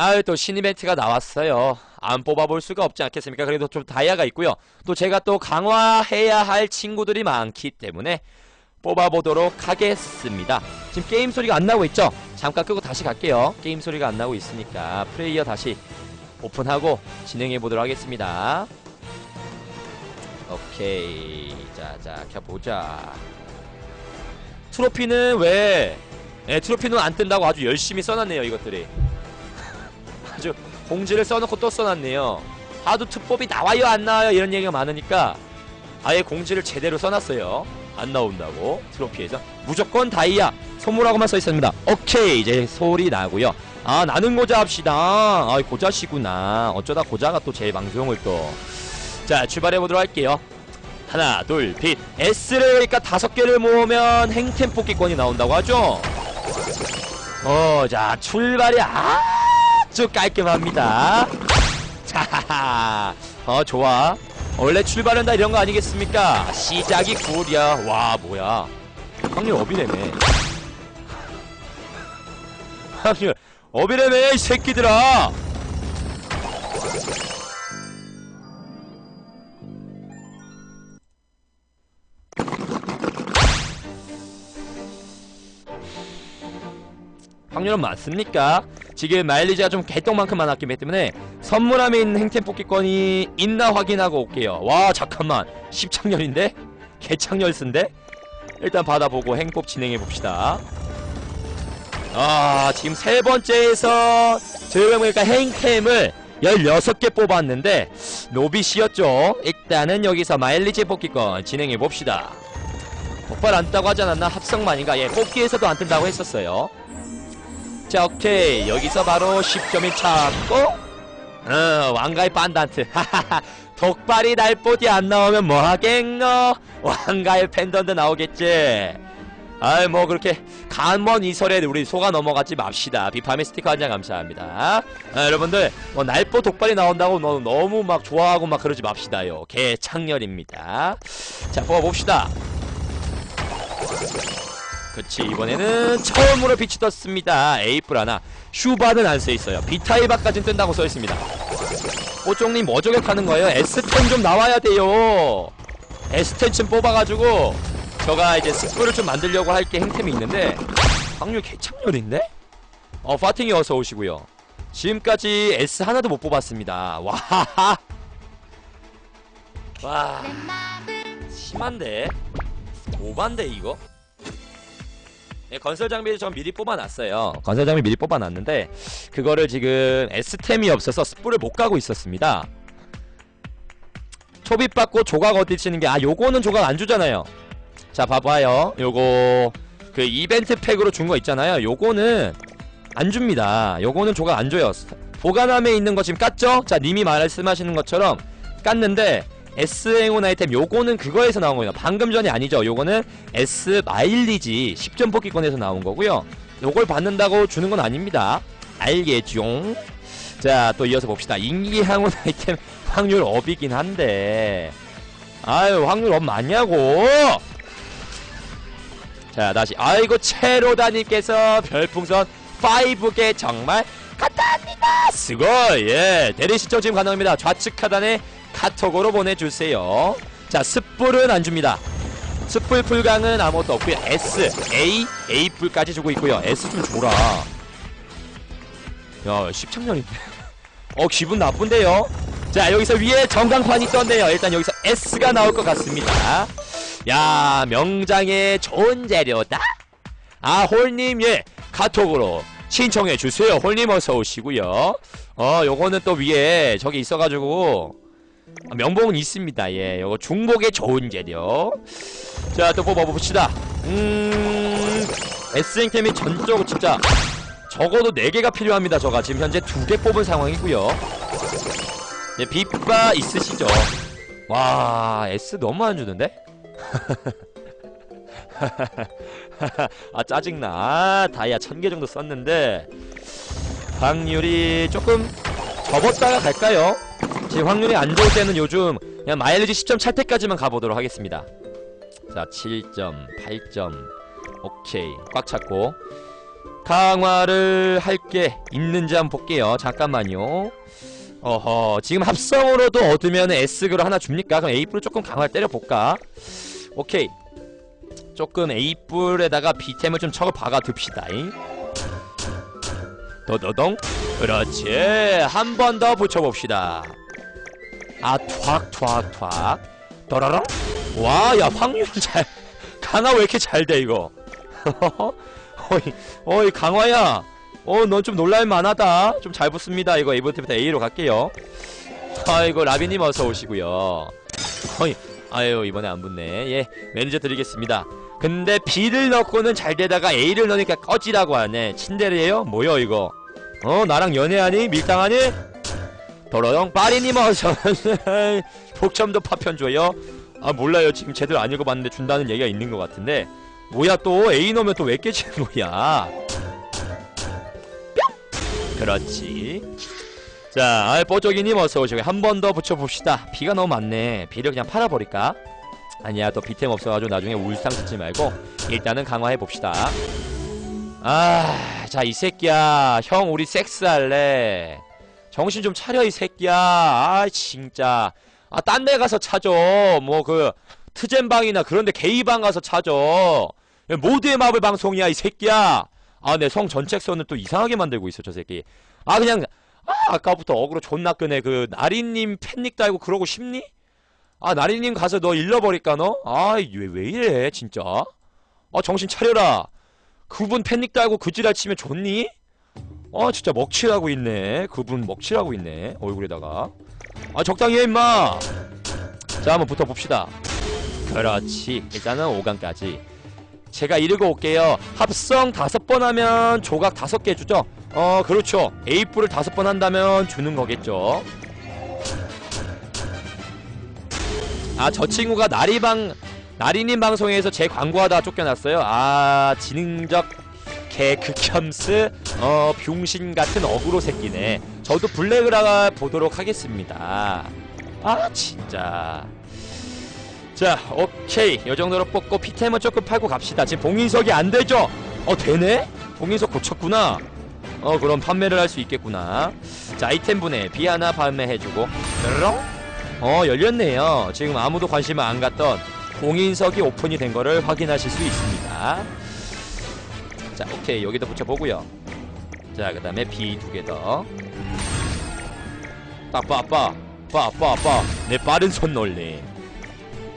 아유 또 신이벤트가 나왔어요. 안 뽑아볼 수가 없지 않겠습니까? 그래도 좀 다이아가 있고요. 또 제가 또 강화해야 할 친구들이 많기 때문에 뽑아보도록 하겠습니다. 지금 게임 소리가 안 나고 있죠? 잠깐 끄고 다시 갈게요. 게임 소리가 안 나고 있으니까 플레이어 다시 오픈하고 진행해 보도록 하겠습니다. 오케이. 자자 켜보자. 트로피는 왜? 예, 트로피는 안 뜬다고 아주 열심히 써놨네요 이것들이 아주 공지를 써놓고 또 써놨네요. 하도 특법이 나와요 안 나와요 이런 얘기가 많으니까 아예 공지를 제대로 써놨어요. 안 나온다고. 트로피에서 무조건 다이아. 선물하고만 써있습니다. 오케이. 이제 소리 나고요. 아 나는 고자 합시다. 아 고자시구나. 어쩌다 고자가 또 제 방송을 또. 자 출발해보도록 할게요. 하나 둘빛 S를 그러니까 다섯 개를 모으면 행템 뽑기권이 나온다고 하죠? 어자 출발이 아 주 깔끔합니다. 자, 어 좋아. 원래 출발은 다 이런 거 아니겠습니까? 시작이 굴이야. 와 뭐야. 확률 업이래네. 확률 업이래네 이 새끼들아 확률은 맞습니까? 지금 마일리지가 좀 개똥만큼 많았기 때문에 선물함에 있는 행템 뽑기권이 있나 확인하고 올게요 와 잠깐만 10창렬인데? 개창렬스인데? 일단 받아보고 행법 진행해봅시다 아 지금 세 번째에서 저희가 보니까 행템을 16개 뽑았는데 노비시였죠 일단은 여기서 마일리지 뽑기권 진행해봅시다 폭발 안 따고 하지 않았나? 합성만인가? 예 뽑기에서도 안 뜬다고 했었어요 자 오케이. 여기서 바로 10점이 찾고 어 왕가의 반단트. 독발이 날보디 안 나오면 뭐하겠노? 왕가의 팬던드 나오겠지. 아이 뭐 그렇게 간먼 이설에 우리 속아 넘어가지 맙시다. 비파미 스티커 한 장 감사합니다. 아, 여러분들 뭐 날보 독발이 나온다고 너, 너무 막 좋아하고 막 그러지 맙시다요. 개창렬입니다. 자 뽑아봅시다 그치 이번에는 처음으로 빛이 떴습니다. 에이플 하나. 슈바는 안 써있어요. 비타이바까진 뜬다고 써있습니다. 뽀종님 뭐 저격하는 거예요? S10 좀 나와야 돼요. S10 좀 뽑아가지고 저가 이제 스프를 좀 만들려고 할 게 행템이 있는데 확률 개창렬인데? 어 파팅이 어서 오시고요. 지금까지 S 하나도 못 뽑았습니다. 와하하 와 심한데? 오반데 이거? 네, 건설 장비를 전 미리 뽑아놨어요. 건설 장비 미리 뽑아놨는데 그거를 지금 S템이 없어서 스프를 못 가고 있었습니다. 초빗 받고 조각 어디 치는 게 아 요거는 조각 안 주잖아요. 자 봐봐요. 요거 그 이벤트 팩으로 준 거 있잖아요. 요거는 안 줍니다. 요거는 조각 안 줘요. 보관함에 있는 거 지금 깠죠? 자 님이 말씀하시는 것처럼 깠는데 S 행운 아이템 요거는 그거에서 나온 거예요. 방금 전이 아니죠. 요거는 S 마일리지 10점 뽑기권에서 나온 거고요. 요걸 받는다고 주는 건 아닙니다. 알겠죠? 자, 또 이어서 봅시다. 인기 항운 아이템 확률 업이긴 한데. 아유, 확률 업 맞냐고! 자, 다시. 아이고, 체로다님께서 별풍선 5개 정말 감사합니다! 스고이! 예, 대리 시청 지금 가능합니다. 좌측 하단에 카톡으로 보내주세요. 자, 습불은 안 줍니다. 습불 풀강은 아무것도 없고요. S, A, A 풀까지 주고 있고요. S 좀 줘라. 야, 10창년인데. 어, 기분 나쁜데요? 자, 여기서 위에 전광판이 떴네요. 일단 여기서 S가 나올 것 같습니다. 야, 명장의 좋은 재료다? 아, 홀님, 예, 카톡으로 신청해 주세요. 홀님 어서 오시고요. 어, 요거는 또 위에 저기 있어가지고 아, 명봉은 있습니다. 예, 요거 중복의 좋은 재료. 자, 또 뽑아봅시다. 음, S행템이 전적으로 진짜 적어도 4개가 필요합니다. 저가 지금 현재 2개 뽑은 상황이고요. 네, 빗바 있으시죠? 와, S 너무 안 주는데? 아, 짜증나. 아, 다이아 1000개 정도 썼는데 확률이 조금 접었다가 갈까요? 지금 확률이 안 좋을 때는 요즘 그냥 마일리지 10점 찰 때까지만 가보도록 하겠습니다. 자, 7점, 8점. 오케이. 꽉 찼고. 강화를 할 게 있는지 한번 볼게요. 잠깐만요. 어허, 지금 합성으로도 얻으면 S그로 하나 줍니까? 그럼 A뿔 조금 강화를 때려볼까? 오케이. 조금 A뿔에다가 B템을 좀 척을 박아 둡시다. 도도동. 그렇지. 한 번 더 붙여봅시다. 아, 투악, 투악, 투악. 더라랑. 와, 야, 확률 잘. 강화 왜 이렇게 잘 돼, 이거? 어이, 어이, 강화야. 어, 넌 좀 놀랄 만 하다. 좀 잘 붙습니다. 이거 이번부터 A로 갈게요. 아이고, 라비님 어서 오시고요. 어이, 아유, 이번에 안 붙네. 예, 매니저 드리겠습니다. 근데 B를 넣고는 잘 되다가 A를 넣으니까 꺼지라고 하네. 친데레예요? 뭐여 이거? 어, 나랑 연애하니? 밀당하니? 더러영 빠리님 어서 복첨도 파편 줘요. 아 몰라요. 지금 제대로 안 읽어봤는데 준다는 얘기가 있는 것 같은데 뭐야 또 A 넣으면 또 왜 깨지는 거야? 뿅! 그렇지. 자, 아, 뽀쪽이님 어서 오시고 한 번 더 붙여봅시다. 비가 너무 많네. 비를 그냥 팔아버릴까? 아니야, 또 비템 없어가지고 나중에 울상 짓지 말고 일단은 강화해 봅시다. 아, 자, 이 새끼야. 형, 우리 섹스할래. 정신 좀 차려, 이 새끼야. 아, 진짜. 아, 딴 데 가서 찾아. 뭐, 그, 트젠방이나 그런데 게이방 가서 찾아. 모두의 마블 방송이야, 이 새끼야. 아, 내 성 전책선을 또 이상하게 만들고 있어, 저 새끼. 아, 그냥, 아, 아까부터 어그로 존나 끄네. 그, 나리님 팬닉 달고 그러고 싶니? 아, 나리님 가서 너 잃어버릴까, 너? 아, 왜, 왜 이래, 진짜. 아, 정신 차려라. 그분 팬닉 달고 그 지랄 치면 좋니? 아 진짜 먹칠하고 있네. 그분 먹칠하고 있네 얼굴에다가. 아 적당히 해 임마! 자 한번 붙어봅시다. 그렇지. 일단은 5강까지. 제가 이르고 올게요. 합성 다섯 번 하면 조각 다섯 개 주죠? 어 그렇죠. A뿔을 다섯 번 한다면 주는 거겠죠. 아 저 친구가 나리방 나리님 방송에서 제 광고하다가 쫓겨났어요. 아 지능적 개 극혐스 어 병신 같은 어그로 새끼네. 저도 블랙을 보도록 하겠습니다. 아 진짜. 자 오케이. 요 정도로 뽑고 피템은 조금 팔고 갑시다. 지금 봉인석이 안 되죠? 어 되네? 봉인석 고쳤구나. 어 그럼 판매를 할 수 있겠구나. 자 아이템 분해 비 하나 판매해주고. 어 열렸네요. 지금 아무도 관심을 안 갖던 봉인석이 오픈이 된 거를 확인하실 수 있습니다 자 오케이. 여기도 붙여보고요. 자 그 다음에 B 두 아빠 아빠 아빠 아빠 내 빠른 손 놀림.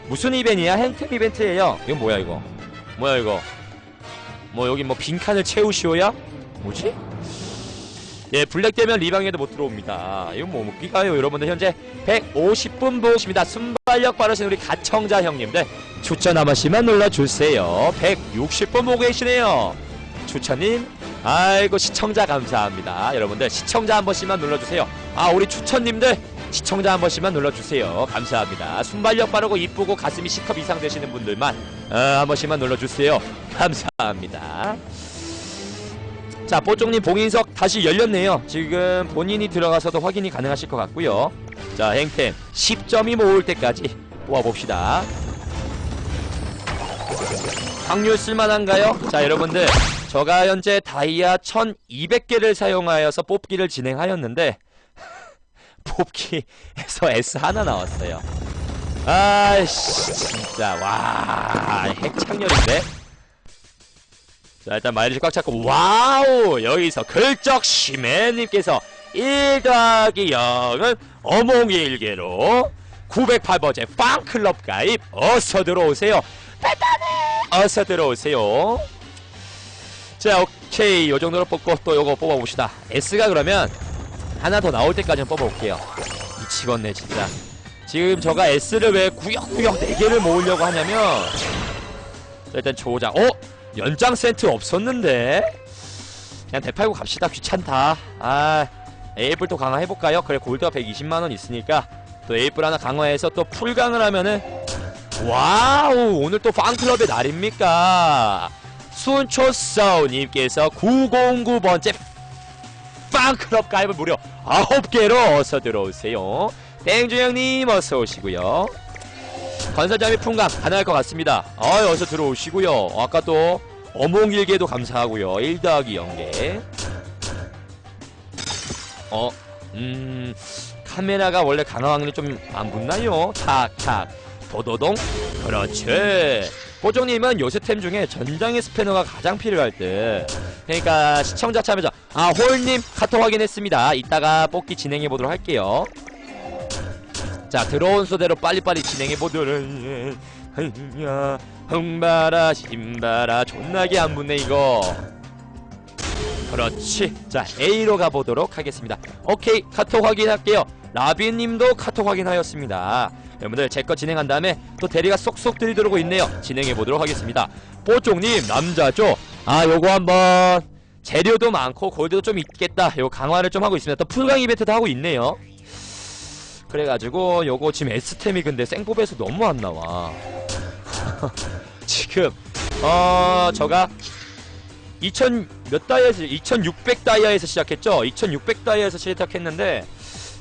무슨 이벤트야? 행템 이벤트예요. 이건 뭐야 이거? 뭐야 이거? 뭐 여기 뭐 빈칸을 채우시오야? 뭐지? 예 블랙 되면 리방에도 못 들어옵니다. 이건 뭐 먹기가요 여러분들. 현재 150분 보고 있습니다. 순발력 빠르신 우리 가청자 형님들. 추천 한 번씩만 눌러주세요. 160분 보고 계시네요 추천님 아이고 시청자 감사합니다. 여러분들 시청자 한 번씩만 눌러주세요. 아 우리 추천님들 시청자 한 번씩만 눌러주세요. 감사합니다. 순발력 빠르고 이쁘고 가슴이 C컵 이상 되시는 분들만 어, 한 번씩만 눌러주세요. 감사합니다. 자 뽀쪽님 봉인석 다시 열렸네요. 지금 본인이 들어가서도 확인이 가능하실 것 같고요. 자 행템 10점이 모을 때까지 뽑아봅시다. 확률 쓸만한가요? 자 여러분들 저가 현재 다이아 1200개를 사용하여서 뽑기를 진행하였는데 뽑기에서 S 하나 나왔어요. 아이씨 진짜. 와 핵창렬인데? 자 일단 마이리지 꽉 잡고 와우! 여기서 글적 시맨님께서 1 더하기 0은 어몽일개로 908번째 빵클럽 가입 어서 들어오세요. 배단에 어서 들어오세요 자 오케이. 요 정도로 뽑고 또 요거 뽑아봅시다. S가 그러면 하나 더 나올 때까지는 뽑아볼게요. 미치겠네 진짜. 지금 저가 S를 왜 구역구역 4개를 모으려고 하냐면 자, 일단 조작 어? 연장 센트 없었는데? 그냥 대팔고 갑시다. 귀찮다. 아 에이플 또 강화해볼까요? 그래 골드가 120만원 있으니까 또 에이플 하나 강화해서 또 풀강을 하면은 와우 오늘 또 팡클럽의 날입니까 순초서우님께서 909번째 팡클럽 가입을 무려 9개로 어서 들어오세요. 땡주형님 어서 오시고요. 건설장이 풍강 가능할 것 같습니다. 어 어서 들어오시고요. 아까 또 어몽일개도 감사하고요. 1 더하기 0개. 어, 음, 카메라가 원래 강화 확률이 좀안 붙나요? 탁탁, 도도동, 그렇지. 보정님은 요새 템 중에 전장의 스패너가 가장 필요할 듯. 그러니까 시청자 참여자, 아 홀님 카톡 확인했습니다. 이따가 뽑기 진행해 보도록 할게요. 자 들어온 수대로 빨리빨리 진행해 보도록. 야, 흥바라 신바라 존나게 안 붙네 이거. 그렇지. 자, A로 가보도록 하겠습니다. 오케이, 카톡 확인할게요. 라비님도 카톡 확인하였습니다. 여러분들 제 거 진행한 다음에 또 대리가 쏙쏙 들이들어오고 있네요. 진행해 보도록 하겠습니다. 뽀쪽님 남자죠? 아, 요거 한번 재료도 많고 골드도 좀 있겠다. 요 강화를 좀 하고 있습니다. 또 풀강 이벤트도 하고 있네요. 그래가지고 요거 지금 S템이 근데 생법에서 너무 안 나와. 지금 어 저가 2000 몇 다이아에서 2600 다이아에서 시작했죠. 2600 다이아에서 시작했는데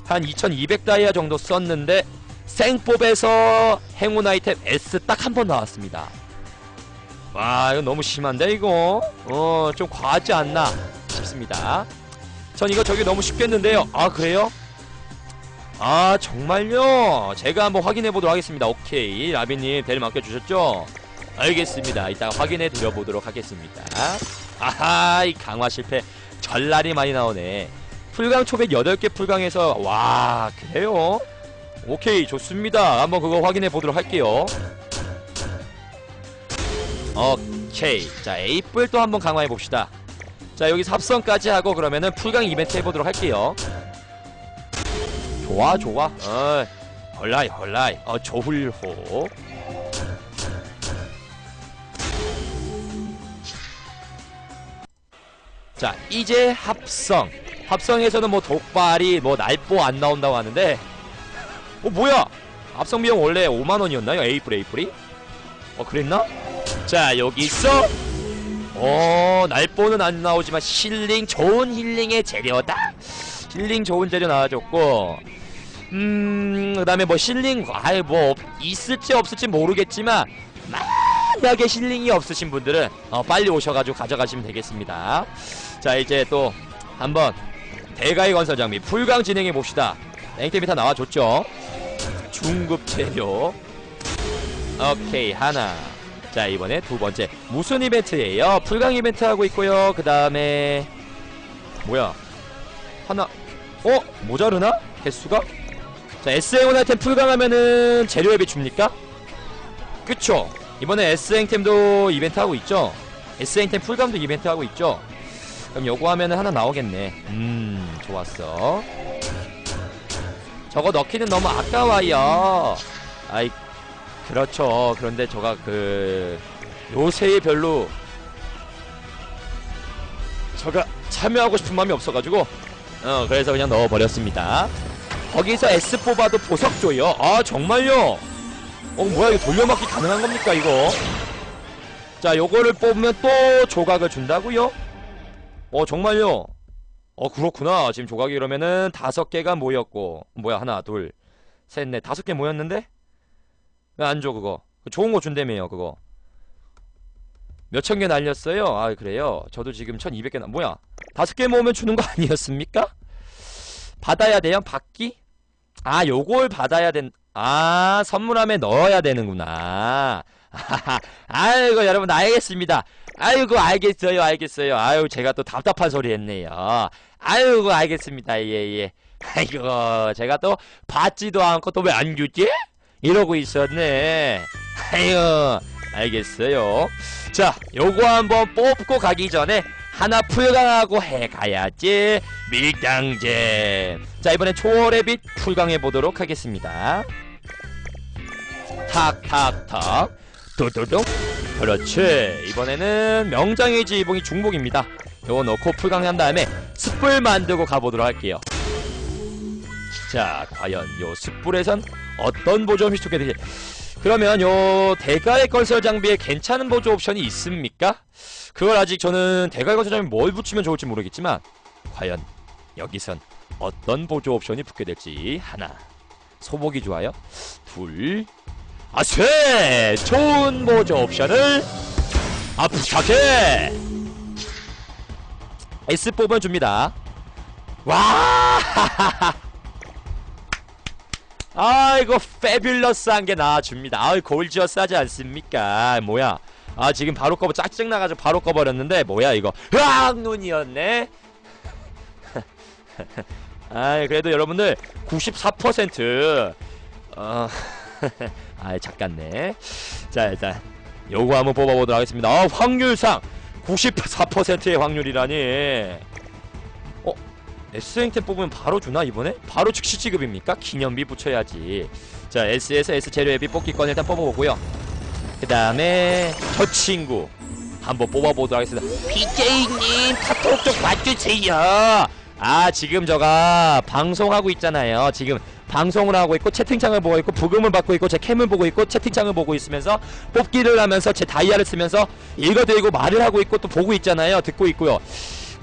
한 2200 다이아 정도 썼는데 생법에서 행운 아이템 S 딱 한 번 나왔습니다. 와 이거 너무 심한데 이거 어 좀 과하지 않나 싶습니다. 전 이거 저기 너무 쉽겠는데요. 아 그래요? 아 정말요? 제가 한번 확인해 보도록 하겠습니다. 오케이 라비님 벨 맡겨주셨죠? 알겠습니다. 이따가 확인해 드려 보도록 하겠습니다. 아하 이 강화 실패 전날이 많이 나오네. 풀강 초백 8개 풀강에서 와 그래요? 오케이 좋습니다. 한번 그거 확인해 보도록 할게요. 오케이 자 에이플 또 한번 강화해 봅시다. 자 여기서 합성까지 하고 그러면은 풀강 이벤트 해보도록 할게요. 좋아 좋아 어 헐라이 헐라이 어 조hul호 자 이제 합성. 합성에서는 뭐 독발이 뭐 날보 안 나온다고 하는데 어 뭐야? 합성 비용 원래 5만원이었나요? 에이플 에이플이? 어 그랬나? 자 여기 있어. 어 날보는 안 나오지만 힐링 좋은 힐링의 재료다? 힐링 좋은 재료 나와줬고 음 그다음에 뭐 힐링 아예 뭐 없- 있을지 없을지 모르겠지만 만약에 힐링이 없으신 분들은 어, 빨리 오셔가지고 가져가시면 되겠습니다 자 이제 또 한번 대가의 건설 장비 풀강 진행해 봅시다. 다 나와줬죠? 중급 재료. 오케이 하나. 자 이번에 두 번째. 무슨 이벤트예요? 풀강 이벤트 하고 있고요. 그 다음에 뭐야? 하나. 어? 모자르나? 개수가? 자 S행운 아이템 풀강하면은 재료 앱이 줍니까? 그쵸. 이번에 S행템도 이벤트 하고 있죠? S행템 풀감도 이벤트 하고 있죠 그럼 요거 하면은 하나 나오겠네. 음 좋았어. 저거 넣기는 너무 아까워요. 아이 그렇죠. 그런데 저가 그 요새에 별로 저가 참여하고 싶은 마음이 없어가지고 어 그래서 그냥 넣어버렸습니다. 거기서 S 뽑아도 보석 줘요 아 정말요? 어 뭐야 이거 돌려막기 가능한 겁니까 이거? 자 요거를 뽑으면 또 조각을 준다고요 어 정말요? 어 그렇구나. 지금 조각이 그러면은 다섯 개가 모였고 뭐야 하나 둘 셋 넷 다섯 개 모였는데? 왜 안 줘 그거? 그 좋은 거 준다며요 그거. 몇천 개 날렸어요? 아 그래요? 저도 지금 1200개 나 뭐야? 다섯 개 모으면 주는 거 아니었습니까? 받아야 돼요? 받기? 아 요걸 받아야 된아 선물함에 넣어야 되는구나. 아이고 여러분 알겠습니다 아이고 알겠어요 알겠어요. 아유 제가 또 답답한 소리 했네요. 아이고 알겠습니다. 예예. 아이고 제가 또 받지도 않고 또 왜 안 주지? 이러고 있었네. 아유 알겠어요. 자 요거 한번 뽑고 가기 전에 하나 풀강하고 해가야지 밀당잼 자 이번엔 초월의 빛 풀강해 보도록 하겠습니다. 탁탁탁. 도도동 그렇지. 이번에는 명장의 지봉이 중복입니다. 요거 넣고 풀강한 다음에 숯불 만들고 가보도록 할게요. 자 과연 요 숯불에선 어떤 보조음이 좋게 되지? 그러면 요 대가의 건설 장비에 괜찮은 보조 옵션이 있습니까? 그걸 아직 저는 대가의 건설 장비 뭘 붙이면 좋을지 모르겠지만 과연 여기선 어떤 보조 옵션이 붙게 될지 하나. 소복이 좋아요. 둘 아쇠! 좋은 보조 옵션을 아 부탁해 S 뽑은 줍니다. 와! 아이고 페뷸러스한 게 나와줍니다. 아이 골지어스 하지 않습니까? 뭐야. 아 지금 바로 꺼버 짜증나가지고 바로 꺼버렸는데 뭐야 이거. 으악! 눈이었네. 아 그래도 여러분들 94% 어... 아 잠깐네. 자 일단 요거 한번 뽑아보도록 하겠습니다. 아 확률상 94%의 확률이라니. 어? S행템 뽑으면 바로 주나 이번에? 바로 즉시 지급입니까? 기념비 붙여야지. 자 S에서 S 재료 앱이 뽑기권 일단 뽑아보고요. 그 다음에 저 친구 한번 뽑아보도록 하겠습니다. BJ님 카톡 좀 봐주세요. 아 지금 저가 방송하고 있잖아요. 지금 방송을 하고 있고 채팅창을 보고 있고 부금을 받고 있고 제 캠을 보고 있고 채팅창을 보고 있으면서 뽑기를 하면서 제 다이아를 쓰면서 읽어드리고 말을 하고 있고 또 보고 있잖아요. 듣고 있고요.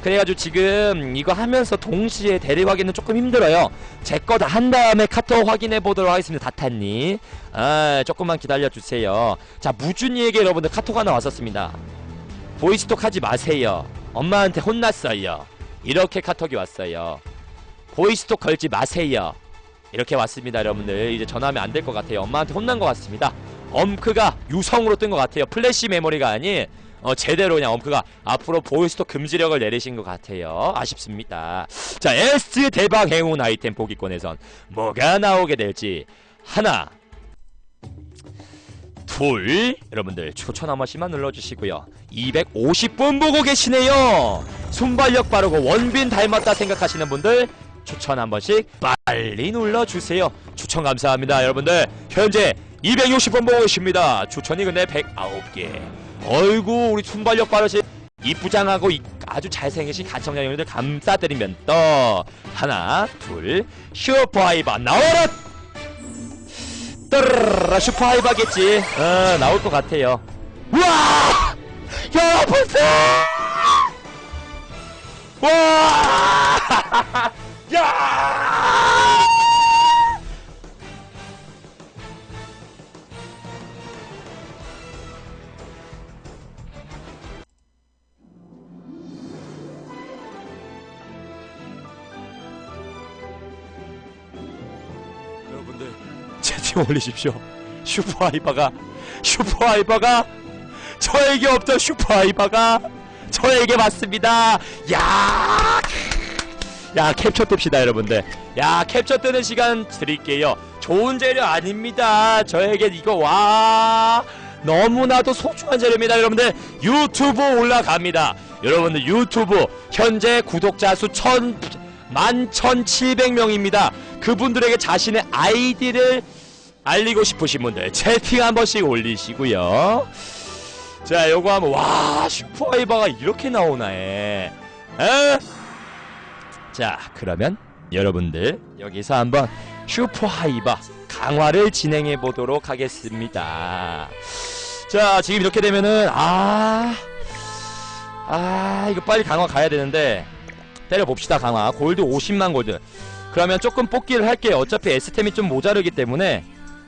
그래가지고 지금 이거 하면서 동시에 대리 확인은 조금 힘들어요. 제 거 다 한 다음에 카톡 확인해 보도록 하겠습니다 다타님. 아 조금만 기다려주세요. 자 무준이에게 여러분들 카톡 하나 왔었습니다. 보이스톡 하지 마세요. 엄마한테 혼났어요. 이렇게 카톡이 왔어요. 보이스톡 걸지 마세요 이렇게 왔습니다 여러분들. 이제 전화하면 안 될 것 같아요. 엄마한테 혼난 것 같습니다. 엄크가 유성으로 뜬 것 같아요. 플래시 메모리가 아닌 어 제대로 그냥 엄크가 앞으로 보이스톡 금지력을 내리신 것 같아요. 아쉽습니다. 자 S 대박 행운 아이템 보기권에선 뭐가 나오게 될지. 하나 둘 여러분들 추천 한 번씩만 눌러주시고요. 250분 보고 계시네요. 순발력 빠르고 원빈 닮았다 생각하시는 분들 추천 한 번씩 빨리 눌러주세요. 추천 감사합니다 여러분들. 현재 260번 보고 계십니다. 추천이 근데 109개. 어이구 우리 순발력 빠르신 이쁘장하고 이- 아주 잘생기신 가청자 여러분들 감사드리면 또 하나 둘 슈퍼하이바 나와라! 따르르르 슈퍼하이바겠지. 어 나올 것 같아요. 우와! 여러분들 와! 야! 채팅 올리십시오. 슈퍼하이바가 슈퍼하이바가 저에게 없던 슈퍼하이바가 저에게 맞습니다. 야! 야 캡처 뜹시다 여러분들 야 캡처 뜨는 시간 드릴게요 좋은 재료 아닙니다 저에게 이거 와 너무나도 소중한 재료입니다 여러분들 유튜브 올라갑니다 여러분들 유튜브 현재 구독자 수 천, 만 천칠백 명입니다 그분들에게 자신의 아이디를 알리고 싶으신 분들 채팅 한 번씩 올리시고요. 자 요거 하면 와 슈퍼하이버가 이렇게 나오나에 에? 자 그러면 여러분들 여기서 한번 슈퍼하이바 강화를 진행해 보도록 하겠습니다. 자 지금 이렇게 되면은 아... 아 이거 빨리 강화 가야 되는데 때려봅시다 강화. 골드 50만 골드. 그러면 조금 뽑기를 할게요. 어차피 S템이 좀 모자르기 때문에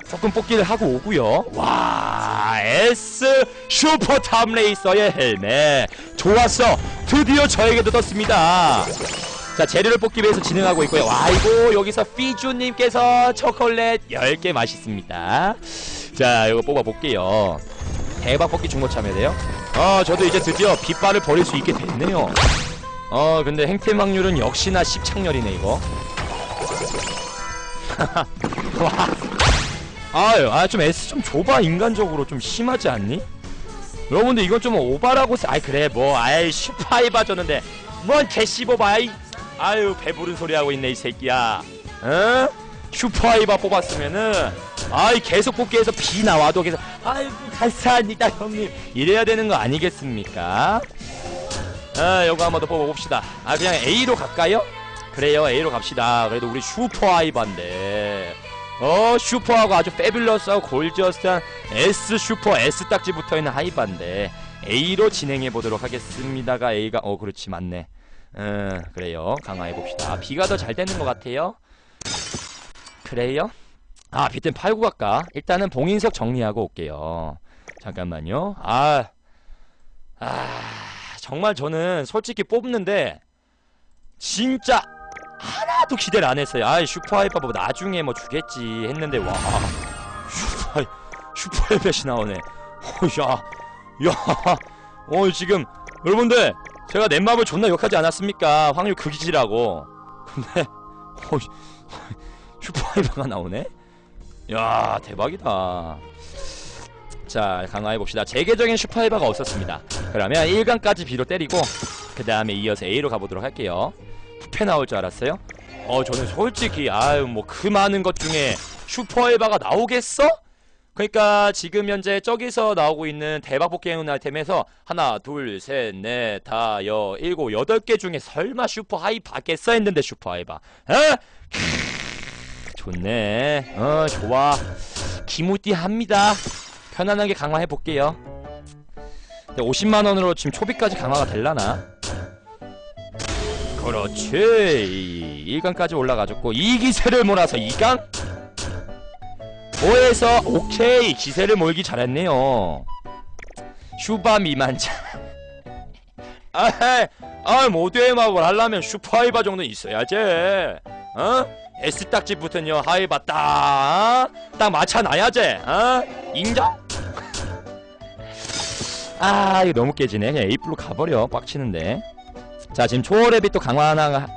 조금 뽑기를 하고 오고요. 와 S 슈퍼 탑레이서의 헬멧. 좋았어. 드디어 저에게도 떴습니다. 자 재료를 뽑기 위해서 진행하고 있고요. 아이고 여기서 피주님께서 초콜릿 10개 맛있습니다. 자 이거 뽑아볼게요. 대박 뽑기 중고 참여돼요. 어 저도 이제 드디어 빗발을 버릴 수 있게 됐네요. 어 근데 행템 확률은 역시나 십창렬이네 이거. 와 아유 아좀 S 좀 줘봐 인간적으로 좀 심하지 않니? 여러분들 이건 좀 오바라고 세- 아이 그래 뭐 아이 슈파이바 줬는데 뭔 개씹어봐 아이? 아유 배부른 소리 하고 있네 이 새끼야. 어? 슈퍼하이바 뽑았으면은 아이 계속 뽑기해서 비 나와도 계속 아이고 감사합니다 형님. 이래야 되는 거 아니겠습니까? 아 요거 한번 더 뽑아봅시다. 아 그냥 A로 갈까요? 그래요 A로 갑시다. 그래도 우리 슈퍼하이바인데 어 슈퍼하고 아주 페빌러스하고 골지어스한 S 슈퍼 S 딱지 붙어있는 하이바인데 A로 진행해보도록 하겠습니다가 A가 어 그렇지 맞네. 음 그래요. 강화해봅시다. B가 더 잘 되는 것 같아요. 그래요? 아 비템 팔고 갈까? 일단은 봉인석 정리하고 올게요. 잠깐만요. 아 아 정말 저는 솔직히 뽑는데 진짜 하나도 기대를 안 했어요. 아 슈퍼하이퍼 뭐 나중에 뭐 주겠지 했는데 와 슈퍼 슈퍼헬벳이 나오네. 어야 야, 어 지금 여러분들 제가 넷마블 존나 욕하지 않았습니까? 확률 극이지라고. 근데 어 슈퍼하이퍼가 나오네. 야 대박이다. 자 강화해 봅시다. 제계적인 슈퍼하이퍼가 없었습니다. 그러면 1강까지 B로 때리고 그 다음에 이어서 A로 가보도록 할게요. 부패 나올 줄 알았어요? 어 저는 솔직히 아유 뭐 그 많은 것 중에 슈퍼에바가 나오겠어? 그러니까 지금 현재 저기서 나오고 있는 대박 복귀행 아이템에서 하나 둘셋넷 다 여 일곱 여덟 개 중에 설마 슈퍼 하이 받겠어 했는데 슈퍼 하이바 에? 좋네 어 좋아 기무띠 합니다 편안하게 강화해 볼게요 50만원으로 지금 초비까지 강화가 될라나? 그렇지. 1강까지 올라가졌고 이 기세를 몰아서 2강? 5에서? 오케이. 기세를 몰기 잘했네요. 슈바 미만자 아이 아 모두의 마법을 하려면 슈퍼 하이바 정도 있어야지. 어? S 딱지 붙은요 하이바 딱딱 맞춰놔야지. 어? 인정? 아 이거 너무 깨지네. 그냥 A플로 가버려. 빡치는데 자 지금 초월앱이 또 강화 하나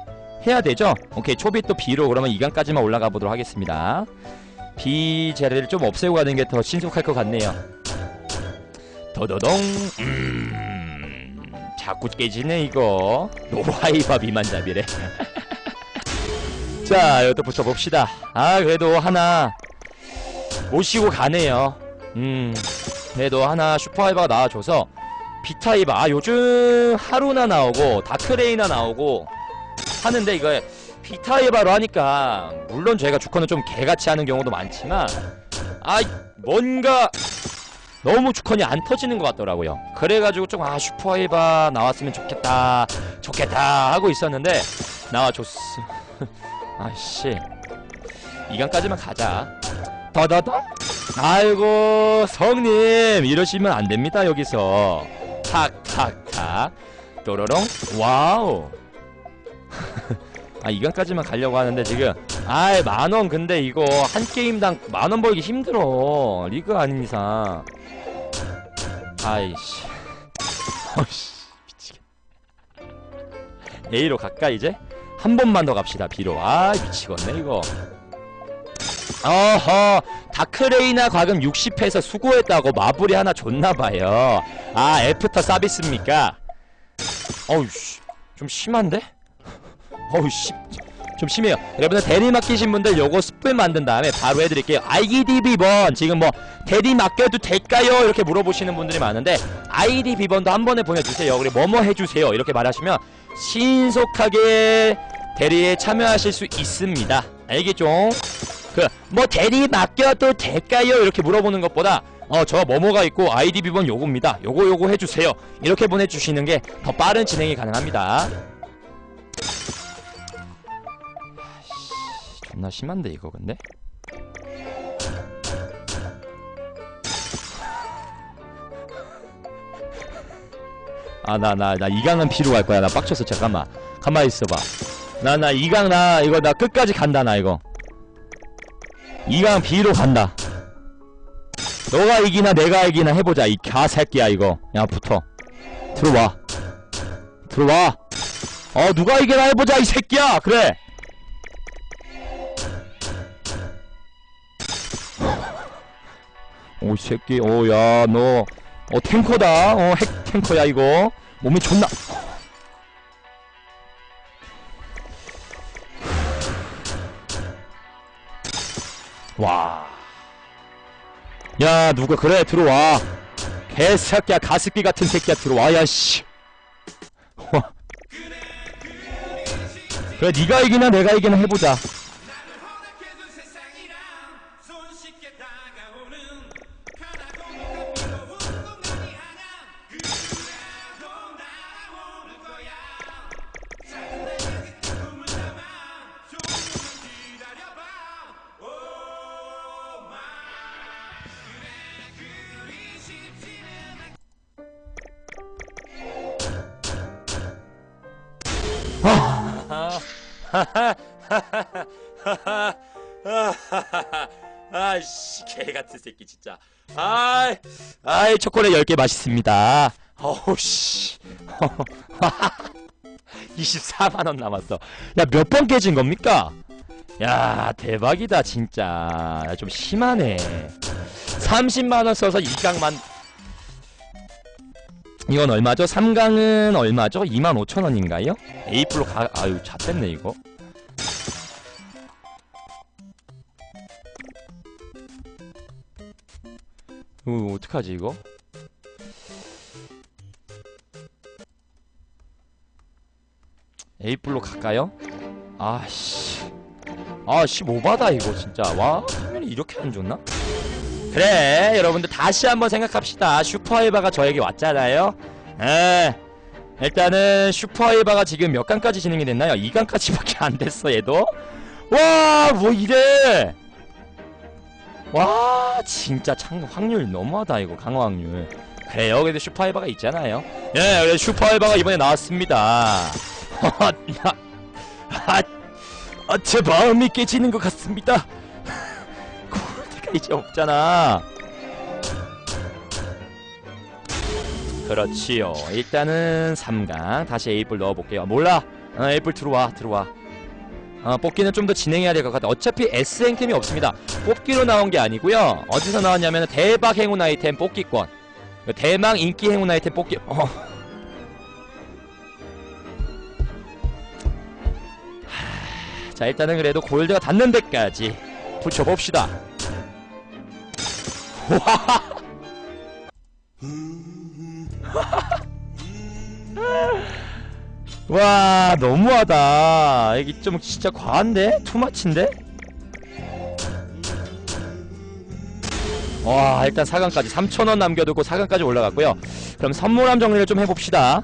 해야 되죠? 오케이 초비 또 B로 그러면 2강까지만 올라가 보도록 하겠습니다. B 자리를 좀 없애고 가는 게 더 신속할 것 같네요. 더더덩 음 자꾸 깨지네 이거. 노하이바 비만잡이래. 자 이것도 붙여봅시다. 아 그래도 하나 모시고 가네요. 음 그래도 하나 슈퍼하이바가 나와줘서 비타이바 아 요즘 하루나 나오고 다크레이나 나오고 하는데 이거 비타이바로 하니까 물론 저희가 주커는 좀 개같이 하는 경우도 많지만 아 뭔가 너무 주컨이 안 터지는 것 같더라고요. 그래가지고 좀 아 슈퍼하이바 나왔으면 좋겠다. 좋겠다. 하고 있었는데 나와줬어 아씨. 2강까지만 가자. 더더더? 아이고 성님. 이러시면 안됩니다 여기서 탁탁탁. 또로롱. 와우. 아 이강까지만 가려고 하는데 지금. 아이 만원 근데 이거 한 게임당 만원 벌기 힘들어. 리그 아닌 이상. 아이씨. 어이씨 미치겠 A로 갈까 이제? 한 번만 더 갑시다 B로. 아 미치겠네 이거 어허 다크레이나 과금 60회에서 수고했다고 마블이 하나 줬나봐요. 아 애프터 서비스입니까? 어우씨 좀 심한데? 어우씨 좀 심해요. 여러분들 대리 맡기신 분들 요거 스플 만든 다음에 바로 해드릴게요. 비번. 지금 뭐 대리 맡겨도 될까요? 이렇게 물어보시는 분들이 많은데 비번도 한 번에 보내주세요. 그리고 뭐뭐 해주세요. 이렇게 말하시면 신속하게 대리에 참여하실 수 있습니다. 알겠죠? 그 뭐 대리 맡겨도 될까요? 이렇게 물어보는 것보다 어 저 뭐뭐가 있고 아이디 비번 요겁니다. 요거 요거 해주세요. 이렇게 보내주시는 게 더 빠른 진행이 가능합니다. 존나 심한데 이거 근데? 아 나 나 나 이강은 B로 갈 거야. 나 빡쳤어 잠깐만. 가만히 있어봐. 나 나 이강 나 이거 나 끝까지 간다 나 이거 이강 B로 간다. 너가 이기나 내가 이기나 해보자. 이 가새끼야 이거. 야 붙어. 들어와. 들어와. 어 누가 이기나 해보자 이 새끼야. 그래. 오, 이 새끼, 오, 야, 너, 어, 탱커다. 어, 핵 탱커야, 이거. 몸이 존나. 와. 야, 누가, 그래, 들어와. 개새끼야, 가습기 같은 새끼야, 들어와, 야, 씨. 와. 그래, 니가 이기나 내가 이기나 해보자. 아이 초콜릿 10개 맛있습니다. 어우 씨. 24만 원 남았어. 야 몇 번 깨진 겁니까? 야 대박이다 진짜. 야, 좀 심하네. 30만 원 써서 2강만 이건 얼마죠? 3강은 얼마죠? 25,000원인가요? 에이플로 가 아유 잣됐네 이거. 이거 어떡하지 이거? 에이플로 갈까요? 아씨 아씨 뭐받아 이거 진짜 와 화면이 이렇게 안 좋나? 그래 여러분들 다시 한번 생각합시다 슈퍼알바가 저에게 왔잖아요 에 일단은 슈퍼알바가 지금 몇 강까지 진행이 됐나요? 2강까지밖에 안 됐어 얘도 와 뭐 이래 와 진짜 참 확률 너무하다 이거 강화 확률. 그래요? 그래도 슈퍼알바가 있잖아요. 예 그래 슈퍼알바가 이번에 나왔습니다. 아, 아, 제 마음이 깨지는 것 같습니다. 골드가 이제 없잖아. 그렇지요. 일단은 3강 다시 에이플 넣어볼게요. 몰라. 어, 에이플 들어와 들어와 어, 뽑기는 좀 더 진행해야 될 것 같아 어차피 S행템이 없습니다. 뽑기로 나온 게 아니고요. 어디서 나왔냐면 대박 행운 아이템 뽑기권. 대망 인기 행운 아이템 뽑기 어. 하, 자 일단은 그래도 골드가 닿는 데까지 붙여봅시다 와 너무하다. 이게 좀 진짜 과한데? 투마치인데? 와 일단 4강까지 3천원 남겨두고 4강까지 올라갔고요. 그럼 선물함 정리를 좀 해봅시다.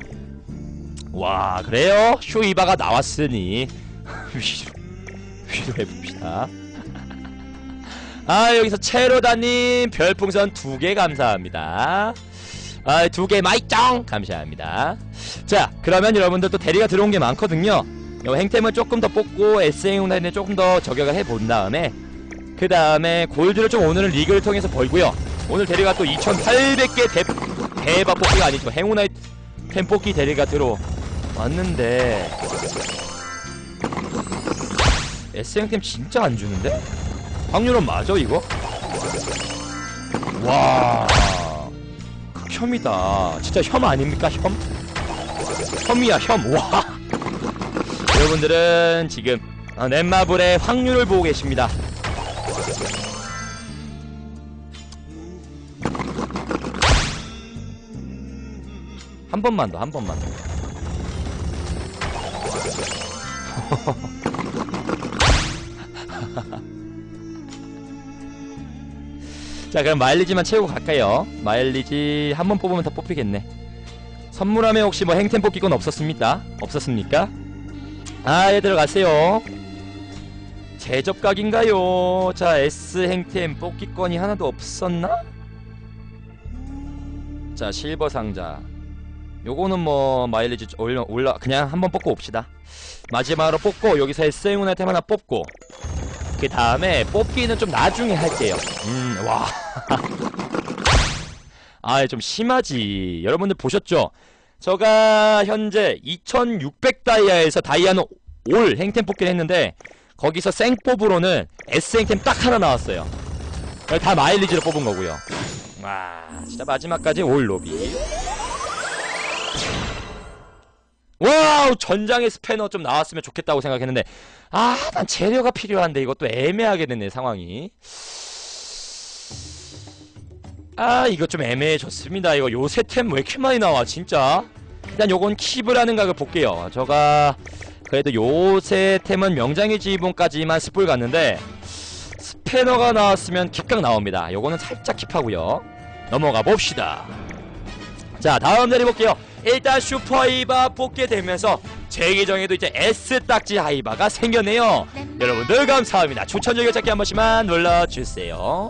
와 그래요? 쇼이바가 나왔으니. 위로 위로 해봅시다. 아 여기서 체로다님 별풍선 두 개 감사합니다 아 두 개 마이짱 감사합니다. 자 그러면 여러분들 또 대리가 들어온 게 많거든요. 요 행템을 조금 더 뽑고 SA운라인에 조금 더 저격을 해본 다음에 그 다음에 골드를 좀 오늘은 리그를 통해서 벌고요. 오늘 대리가 또 2800개 대, 대박 뽑기가 아니죠. 행운아이 템 뽑기 대리가 들어왔는데. SA템 진짜 안 주는데? 확률은 맞아 이거? 와. 극 혐이다 진짜 혐 아닙니까 혐? 혐이야 혐 와. 여러분들은 지금 어, 넷마블의 확률을 보고 계십니다. 한 번만 더, 한 번만 더. 자, 그럼 마일리지만 채우고 갈까요? 마일리지 한 번 뽑으면 더 뽑히겠네. 선물함에 혹시 뭐 행템 뽑기권 없었습니까? 없었습니까? 아, 얘들 가세요. 제접각인가요? 자, S 행템 뽑기권이 하나도 없었나? 자, 실버 상자. 요거는 뭐 마일리지 올라 올라 그냥 한번 뽑고 옵시다. 마지막으로 뽑고 여기서 S 행운 아이템 하나 뽑고 그 다음에 뽑기는 좀 나중에 할게요. 음, 와. 아, 좀 심하지. 여러분들 보셨죠? 저가 현재 2600 다이아에서 다이아는 올 행템 뽑기를 했는데 거기서 생뽑으로는 S 행템 딱 하나 나왔어요. 다 마일리지로 뽑은 거고요. 와, 진짜 마지막까지 올 로비. 와우 전장의 스패너 좀 나왔으면 좋겠다고 생각했는데 아 난 재료가 필요한데 이것도 애매하게 됐네 상황이. 아 이거 좀 애매해졌습니다. 이거 요새 템 왜 이렇게 많이 나와 진짜? 일단 요건 킵을 각을 볼게요. 저가 그래도 요새 템은 명장의 지휘본까지만 스풀 갔는데 스패너가 나왔으면 킵각 나옵니다. 요거는 살짝 킵하고요. 넘어가 봅시다. 자 다음 자리 볼게요 일단 슈퍼이바 뽑게 되면서 제 계정에도 이제 S 딱지 하이바가 생겼네요. 여러분들 감사합니다. 추천 즐겨 찾기 한 번씩만 눌러주세요